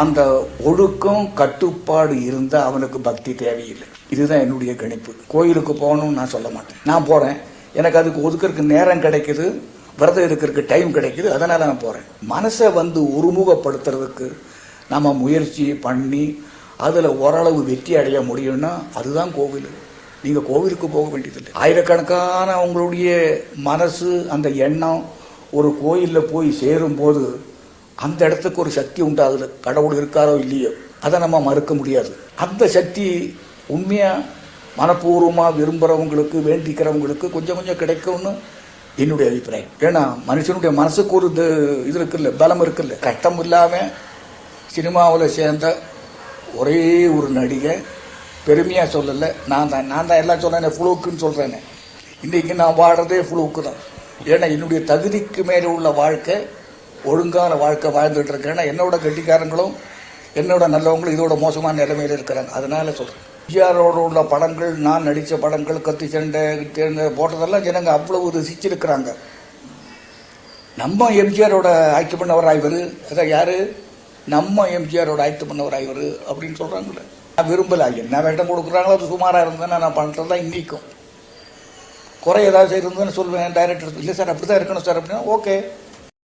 அந்த ஒழுக்கம் கட்டுப்பாடு இருந்தால் அவனுக்கு பக்தி தேவையில்லை. இதுதான் என்னுடைய கணிப்பு. கோயிலுக்கு போகணும்னு நான் சொல்ல மாட்டேன். நான் போறேன். எனக்கு அதுக்கு ஒதுக்கிறதுக்கு நேரம் கிடைக்குது விரதம் இருக்கிறதுக்கு டைம் கிடைக்குது அதனால நான் போறேன். மனசை வந்து ஒருமுகப்படுத்துறதுக்கு நம்ம முயற்சி பண்ணி அதில் ஓரளவு வெற்றி அடைய முடியும்னா அதுதான் கோவில். நீங்கள் கோவிலுக்கு போக வேண்டியதில்லை. ஆயிரக்கணக்கான உங்களுடைய மனசு அந்த எண்ணம் ஒரு கோயிலில் போய் சேரும்போது அந்த இடத்துக்கு ஒரு சக்தி உண்டாகுது. கடவுள் இருக்காரோ இல்லையோ. அதை நம்ம மறுக்க முடியாது. அந்த சக்தி உண்மையாக மனப்பூர்வமாக விரும்புகிறவங்களுக்கு வேண்டிக்கிறவங்களுக்கு கொஞ்சம் கொஞ்சம் கிடைக்கும்னு என்னுடைய அபிப்பிராயம். ஏன்னா மனுஷனுடைய மனசுக்கு ஒரு இது இது இருக்குல்ல பலம் இருக்குல்ல. கஷ்டம் இல்லாமல் சினிமாவில் சேர்ந்த ஒரே ஒரு நடிகை பெருமையாக சொல்லலை. நான் தான் நான் தான் எல்லாம் சொன்னேன் ஃப்ளூக்குன்னு சொல்கிறேனே இன்றைக்கி நான் வாடுறதே ஃப்ளூக்கு தான். ஏன்னா என்னுடைய தகுதிக்கு மேலே உள்ள வாழ்க்கை ஒழுங்கான வாழ்க்கை வாழ்ந்துகிட்டு இருக்கேன் ஏன்னா என்னோட கெட்டிக்காரங்களும் என்னோட நல்லவங்களும் இதோட மோசமான நிலைமையில் இருக்கிறாங்க. அதனால சொல்கிறேன் எம்ஜிஆரோட உள்ள படங்கள் நான் நடித்த படங்கள் கத்தி சண்டை தேர்ந்த போட்டதெல்லாம் ஜனங்க அவ்வளவு ரசிச்சிருக்கிறாங்க. நம்ம எம்ஜிஆரோட ஆக்ட் பண்ணவர் ஆய்வர். அதான் யார்? நம்ம எம்ஜிஆரோட ஆக்ட் பண்ணவர் ஆய்வர் அப்படின்னு சொல்றாங்களே நான் விரும்பலை. என்ன வேட்டம் கொடுக்குறாங்களோ அது சுமாராக இருந்தேன்னா நான் பண்ணுறது தான் இன்றைக்கும் குறை ஏதாவது இருந்ததுன்னு சொல்லுவேன் டைரக்டர் இல்லை சார் அப்படி தான் இருக்கணும் சார் அப்படின்னா ஓகே.